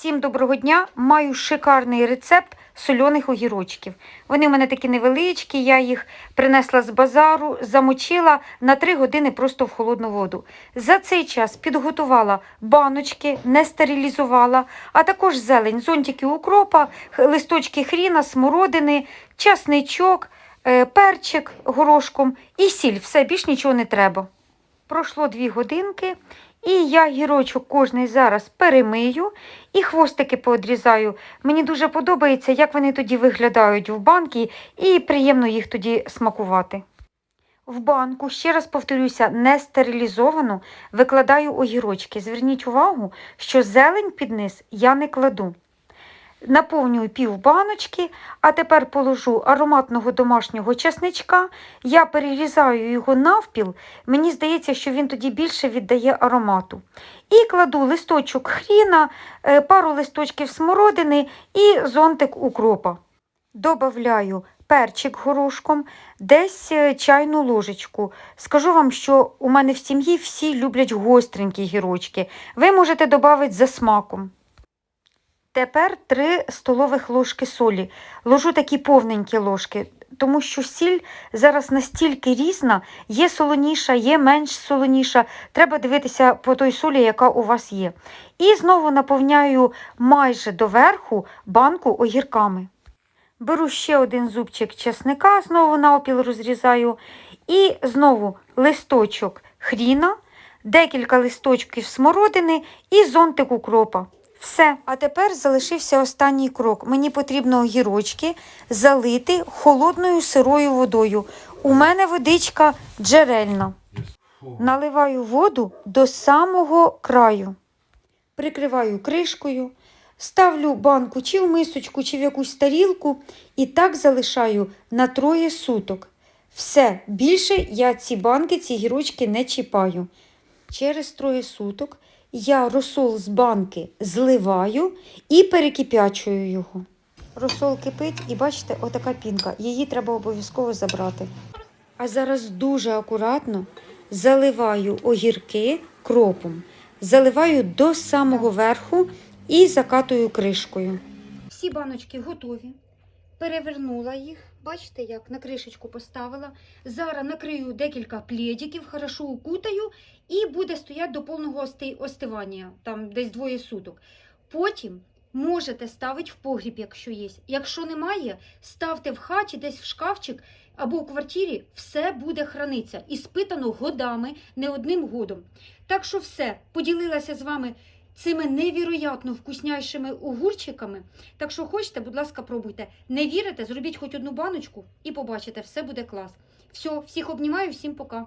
Всім доброго дня! Маю шикарний рецепт сольоних огірочків. Вони в мене такі невеличкі, я їх принесла з базару, замочила на 3 години просто в холодну воду. За цей час підготувала баночки, не стерилізувала, а також зелень, зонтики укропа, листочки хріна, смородини, часничок, е, перчик горошком і сіль. Все, більш нічого не треба. Пройшло 2 годинки. І я гірочок кожний зараз перемию і хвостики поодрізаю. Мені дуже подобається, як вони тоді виглядають в банки, і приємно їх тоді смакувати. В банку, ще раз повторюся, не стерилізовану, викладаю огірочки. Зверніть увагу, що зелень під низ я не кладу. Наповнюю пів баночки, а тепер положу ароматного домашнього чесничка. Я перерізаю його навпіл. Мені здається, що він тоді більше віддає аромату. І кладу листочок хріна, е, пару листочків смородини і зонтик укропа. Добавляю перчик горошком, десь е, чайну ложечку. Скажу вам, що у мене в сім'ї всі люблять гостренькі гірочки. Ви можете додати за смаком. Тепер 3 столових ложки солі. Ложу такі повненькі ложки, тому що сіль зараз настільки різна, є солоніша, є менш солоніша. Треба дивитися по той солі, яка у вас є. І знову наповняю майже доверху банку огірками. Беру ще один зубчик чесника, знову навпіл розрізаю. І знову листочок хріна, декілька листочків смородини і зонтик укропа. Все. А тепер залишився останній крок. Мені потрібно огірочки залити холодною сирою водою. У мене водичка джерельна. Наливаю воду до самого краю. Прикриваю кришкою, ставлю банку чи в мисочку, чи в якусь тарілку і так залишаю на троє суток. Все, більше я ці банки, ці гірочки не чіпаю. Через троє суток я розсол з банки зливаю і перекип'ячую його. Розсол кипить і бачите, отака пінка. Її треба обов'язково забрати. А зараз дуже акуратно заливаю огірки кропом, заливаю до самого верху і закатую кришкою. Всі баночки готові. Перевернула їх. Бачите, як на кришечку поставила. Зараз накрию декілька плєдиків, хорошо укутаю і буде стояти до повного остивання, там десь двоє суток. Потім можете ставити в погріб, якщо є. Якщо немає, ставте в хаті, десь в шкафчик або у квартирі, все буде хранитися. І спитано годами, не одним годом. Так що все, поділилася з вами цими невіроятно вкусняйшими огурчиками. Так що хочете, будь ласка, пробуйте. Не вірите, зробіть хоч одну баночку і побачите, все буде клас. Все, всіх обнімаю, всім пока.